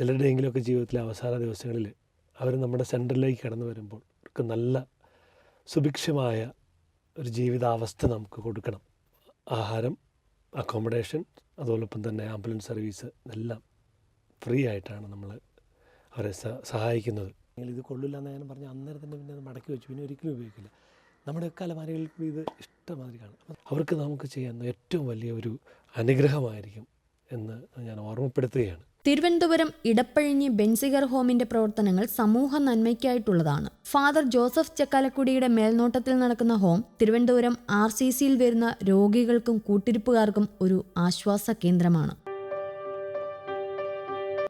ചിലരുടെയെങ്കിലുമൊക്കെ ജീവിതത്തിലെ അവസാന ദിവസങ്ങളിൽ അവർ നമ്മുടെ സെന്ററിലേക്ക് കടന്നു വരുമ്പോൾ അവർക്ക് നല്ല സുഭിക്ഷമായ ഒരു ജീവിതാവസ്ഥ നമുക്ക് കൊടുക്കണം. ആഹാരം അക്കോമഡേഷൻ അതോടൊപ്പം തന്നെ ആംബുലൻസ് സർവീസ് എല്ലാം ഫ്രീ ആയിട്ടാണ് നമ്മൾ അവരെ സഹായിക്കുന്നത്. ഇത് കൊള്ളില്ല എന്ന് ഞാൻ പറഞ്ഞ അന്നേരം തന്നെ പിന്നെ മടക്കി വെച്ചു. പിന്നെ ഒരിക്കലും ഉപയോഗിക്കില്ല. നമ്മുടെയൊക്കെ അലമാരകളിൽ ഇത് ഇഷ്ടമാതിരി കാണും അപ്പം അവർക്ക് നമുക്ക് ചെയ്യാവുന്ന ഏറ്റവും വലിയ ഒരു അനുഗ്രഹമായിരിക്കും എന്ന് ഞാൻ ഓർമ്മപ്പെടുത്തുകയാണ്. തിരുവനന്തപുരം ഇടപ്പഴിഞ്ഞി ബെൻസിഗർ ഹോമിന്റെ പ്രവർത്തനങ്ങൾ സമൂഹ നന്മയ്ക്കായിട്ടുള്ളതാണ്. ഫാദർ ജോസഫ് ചക്കാലക്കുടിയുടെ മേൽനോട്ടത്തിൽ നടക്കുന്ന ഹോം തിരുവനന്തപുരം ആർ സി സിയിൽ വരുന്ന രോഗികൾക്കും കൂട്ടിരിപ്പുകാർക്കും ഒരു ആശ്വാസ കേന്ദ്രമാണ്.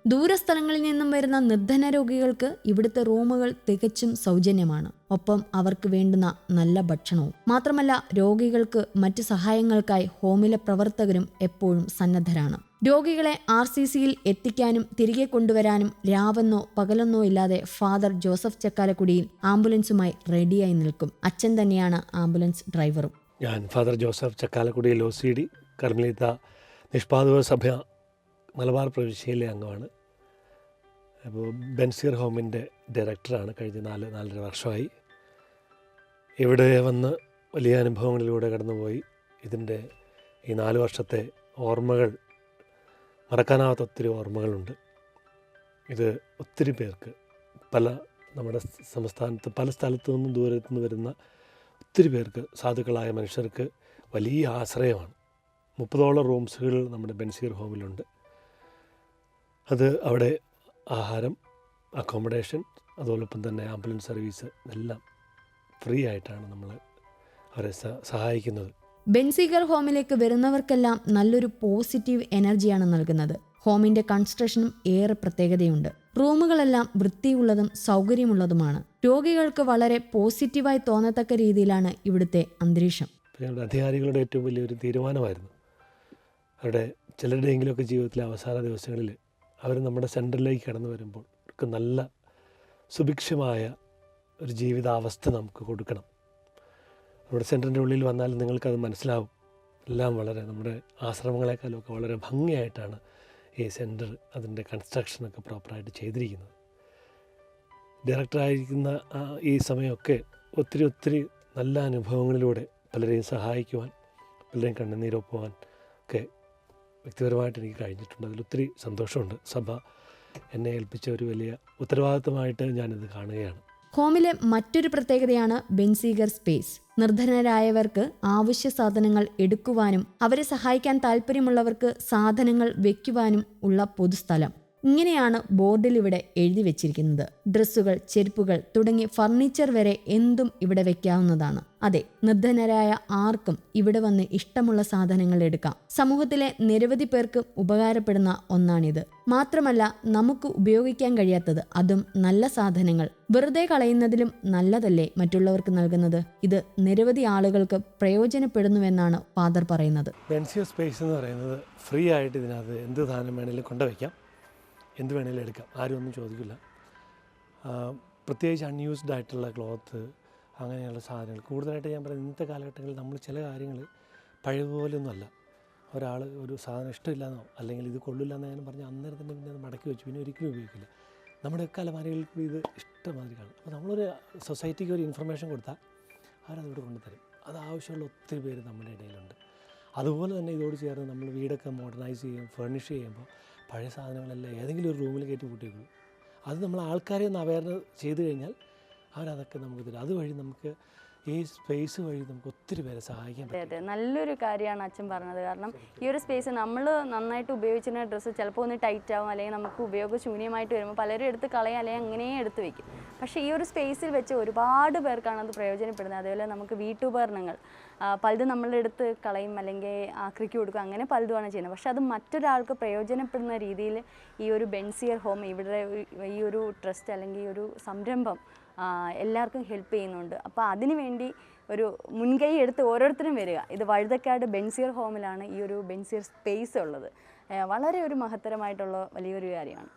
ദൂരസ്ഥലങ്ങളിൽ നിന്നും വരുന്ന നിർധന രോഗികൾക്ക് ഇവിടുത്തെ റൂമുകൾ തികച്ചും സൗജന്യമാണ്. ഒപ്പം അവർക്ക് വേണ്ടുന്ന നല്ല ഭക്ഷണവും. മാത്രമല്ല രോഗികൾക്ക് മറ്റ് സഹായങ്ങൾക്കായി ഹോമിലെ പ്രവർത്തകരും എപ്പോഴും സന്നദ്ധരാണ്. രോഗികളെ ആർ സി സിയിൽ എത്തിക്കാനും തിരികെ കൊണ്ടുവരാനും രാവെന്നോ പകലെന്നോ ഇല്ലാതെ ഫാദർ ജോസഫ് ചക്കാലക്കുടിയിൽ ആംബുലൻസുമായി റെഡിയായി നിൽക്കും. അച്ഛൻ തന്നെയാണ് ആംബുലൻസ് ഡ്രൈവറും. ഞാൻ father Joseph Chakkalakudiyil O C D കർമ്മലീത നിഷ്പാദക സഭ മലബാർ പ്രവിശ്യയിലെ അംഗമാണ്. അപ്പോൾ ബെൻസീർ ഹോമിന്റെ ഡയറക്ടറാണ് കഴിഞ്ഞ നാല് നാലര വർഷമായി. ഇവിടെ വന്ന് വലിയ അനുഭവങ്ങളിലൂടെ കടന്നുപോയി. ഇതിന്റെ ഈ നാല് വർഷത്തെ ഓർമ്മകൾ മറക്കാനാവാത്ത ഒത്തിരി ഓർമ്മകളുണ്ട്. ഇത് ഒത്തിരി പേർക്ക് പല നമ്മുടെ സംസ്ഥാനത്ത് പല സ്ഥലത്തു നിന്നും ദൂരത്തു നിന്ന് വരുന്ന ഒത്തിരി പേർക്ക് സാധുക്കളായ മനുഷ്യർക്ക് വലിയ ആശ്രയമാണ്. മുപ്പതോളം റൂംസുകൾ നമ്മുടെ ബെൻസീർ ഹോമിലുണ്ട്. അത് അവിടെ ആഹാരം അക്കോമഡേഷൻ അതോടൊപ്പം തന്നെ ആംബുലൻസ് സർവീസ് എല്ലാം ഫ്രീ ആയിട്ടാണ് നമ്മൾ അവരെ സഹായിക്കുന്നത്. ബെൻസിഗർ ഹോമിലേക്ക് വരുന്നവർക്കെല്ലാം നല്ലൊരു പോസിറ്റീവ് എനർജിയാണ് നൽകുന്നത്. ഹോമിന്റെ കൺസ്ട്രക്ഷനും ഏറെ പ്രത്യേകതയുണ്ട്. റൂമുകളെല്ലാം വൃത്തിയുള്ളതും സൗകര്യമുള്ളതുമാണ്. രോഗികൾക്ക് വളരെ പോസിറ്റീവായി തോന്നത്തക്ക രീതിയിലാണ് ഇവിടുത്തെ അന്തരീക്ഷം. ഞങ്ങളുടെ അധികാരികളുടെ ഏറ്റവും വലിയൊരു തീരുമാനമായിരുന്നു. അവരുടെ ചിലരുടെയെങ്കിലുമൊക്കെ ജീവിതത്തിലെ അവസാന ദിവസങ്ങളിൽ അവർ നമ്മുടെ സെന്ററിലേക്ക് കടന്നു വരുമ്പോൾ അവർക്ക് നല്ല സുഭിക്ഷമായ ഒരു ജീവിതാവസ്ഥ നമുക്ക് കൊടുക്കണം. നമ്മുടെ സെന്ററിന്റെ ഉള്ളിൽ വന്നാൽ നിങ്ങൾക്കത് മനസ്സിലാവും. എല്ലാം വളരെ നമ്മുടെ ആശ്രമങ്ങളെക്കാളുമൊക്കെ വളരെ ഭംഗിയായിട്ടാണ് ഈ സെന്റർ അതിന്റെ കൺസ്ട്രക്ഷനൊക്കെ പ്രോപ്പറായിട്ട് ചെയ്തിരിക്കുന്നത്. ഡയറക്ടറായിരിക്കുന്ന ഈ സമയമൊക്കെ ഒത്തിരി ഒത്തിരി നല്ല അനുഭവങ്ങളിലൂടെ പലരെയും സഹായിക്കുവാൻ പലരെയും കണ്ണുനീരൊപ്പുവാൻ ഒക്കെ വ്യക്തിപരമായിട്ട് എനിക്ക് കഴിഞ്ഞിട്ടുണ്ട്. അതിലൊത്തിരി സന്തോഷമുണ്ട്. സഭ എന്നെ ഏൽപ്പിച്ച ഒരു വലിയ ഉത്തരവാദിത്തമായിട്ട് ഞാനിത് കാണുകയാണ്. ഹോമിലെ മറ്റൊരു പ്രത്യേകതയാണ് ബെൻസീഗർ സ്പേസ്. നിർധനരായവർക്ക് ആവശ്യ സാധനങ്ങൾ എടുക്കുവാനും അവരെ സഹായിക്കാൻ താല്പര്യമുള്ളവർക്ക് സാധനങ്ങൾ വെക്കുവാനും ഉള്ള പൊതുസ്ഥലം. ഇങ്ങനെയാണ് ബോർഡിൽ ഇവിടെ എഴുതി വെച്ചിരിക്കുന്നത്. ഡ്രസ്സുകൾ ചെരുപ്പുകൾ തുടങ്ങി ഫർണിച്ചർ വരെ എന്തും ഇവിടെ വെക്കാവുന്നതാണ്. അതെ നിർധനരായ ആർക്കും ഇവിടെ വന്ന് ഇഷ്ടമുള്ള സാധനങ്ങൾ എടുക്കാം. സമൂഹത്തിലെ നിരവധി പേർക്ക് ഉപകാരപ്പെടുന്ന ഒന്നാണിത്. മാത്രമല്ല നമുക്ക് ഉപയോഗിക്കാൻ കഴിയാത്തത് അതും നല്ല സാധനങ്ങൾ. വെറുതെ കളയുന്നതിലും നല്ലതല്ലേ മറ്റുള്ളവർക്ക് നൽകുന്നത്? ഇത് നിരവധി ആളുകൾക്ക് പ്രയോജനപ്പെടുന്നുവെന്നാണ് ഫാദർ പറയുന്നത്. സ്പേസ് എന്ന് പറയുന്നത് ഫ്രീ ആയിട്ട് ഇതിനകത്ത് എന്ത് സാധനം വേണമെങ്കിലും കൊണ്ടുവയ്ക്കാം. എന്ത് വേണേലും എടുക്കാം. ആരും ഒന്നും ചോദിക്കില്ല പ്രത്യേകിച്ച് അൺയൂസ്ഡ് ആയിട്ടുള്ള ക്ലോത്ത് അങ്ങനെയുള്ള സാധനങ്ങൾ. കൂടുതലായിട്ട് ഞാൻ പറയുന്നത് ഇന്നത്തെ കാലഘട്ടങ്ങളിൽ നമ്മൾ ചില കാര്യങ്ങൾ പഴയതുപോലെയൊന്നുമല്ല. ഒരാൾ ഒരു സാധനം ഇഷ്ടമില്ലാന്നോ അല്ലെങ്കിൽ ഇത് കൊള്ളില്ല എന്ന് ഞാൻ പറഞ്ഞ് അന്നേരം തന്നെ പിന്നെ അത് മടക്കി വെച്ചു പിന്നെ ഒരിക്കലും ഉപയോഗിക്കില്ല. നമ്മുടെയൊക്കെ അലമാരകളിൽ കൂടി ഇത് ഇഷ്ടമാതിരി കാണും അപ്പോൾ നമ്മളൊരു സൊസൈറ്റിക്ക് ഒരു ഇൻഫർമേഷൻ കൊടുത്താൽ അവരതിവിടെ കൊണ്ടുതരും. അത് ആവശ്യമുള്ള ഒത്തിരി പേര് നമ്മുടെ ഇടയിലുണ്ട്. അതുപോലെ തന്നെ ഇതോട് ചേർന്ന് നമ്മൾ വീടൊക്കെ മോഡേണൈസ് ചെയ്യും ഫർണിഷ് ചെയ്യുമ്പോൾ പഴയ സാധനങ്ങളെല്ലാം ഏതെങ്കിലും ഒരു റൂമിൽ കയറ്റി കൂട്ടിയേക്കും അത് നമ്മൾ ആൾക്കാരെ ഒന്ന് അവയർനെസ് ചെയ്ത് കഴിഞ്ഞാൽ അവരതൊക്കെ നമുക്ക് തരും. അതുവഴി നമുക്ക് ഈ സ്പേസ് വഴി നമുക്ക് ഒത്തിരി പേരെ സഹായിക്കാൻ അതെ അതെ. നല്ലൊരു കാര്യമാണ് അച്ഛൻ പറഞ്ഞത്. കാരണം ഈ ഒരു സ്പേസ് നമ്മൾ നന്നായിട്ട് ഉപയോഗിച്ചിരുന്ന ഡ്രസ്സ് ചിലപ്പോൾ ഒന്ന് ടൈറ്റ് ആവും അല്ലെങ്കിൽ നമുക്ക് ഉപയോഗ ശൂന്യമായിട്ട് വരുമ്പോൾ പലരും എടുത്ത് കളയും അല്ലെങ്കിൽ അങ്ങനെ എടുത്ത് വെക്കും. പക്ഷേ ഈ ഒരു സ്പേസിൽ വെച്ച് ഒരുപാട് പേർക്കാണ് അത് പ്രയോജനപ്പെടുന്നത്. അതേപോലെ നമുക്ക് വീട്ടുപകരണങ്ങൾ പലതും നമ്മളുടെ അടുത്ത് കളയും അല്ലെങ്കിൽ ആക്രിക്ക് കൊടുക്കും അങ്ങനെ പലതുമാണ് ചെയ്യുന്നത്. പക്ഷേ അത് മറ്റൊരാൾക്ക് പ്രയോജനപ്പെടുന്ന രീതിയിൽ ഈ ഒരു ബെൻസിയർ ഹോം ഇവിടെ ഈ ഒരു ട്രസ്റ്റ് അല്ലെങ്കിൽ ഈ ഒരു സംരംഭം എല്ലാവർക്കും ഹെൽപ്പ് ചെയ്യുന്നുണ്ട്. അപ്പോൾ അതിനു വേണ്ടി ഒരു മുൻകൈ എടുത്ത് ഓരോരുത്തരും വരിക. ഇത് വഴുതക്കാട് ബെൻസിയർ ഹോമിലാണ് ഈ ഒരു ബെൻസിയർ സ്പേസ് ഉള്ളത്. വളരെ ഒരു മഹത്തരമായിട്ടുള്ള വലിയൊരു കാര്യമാണ്.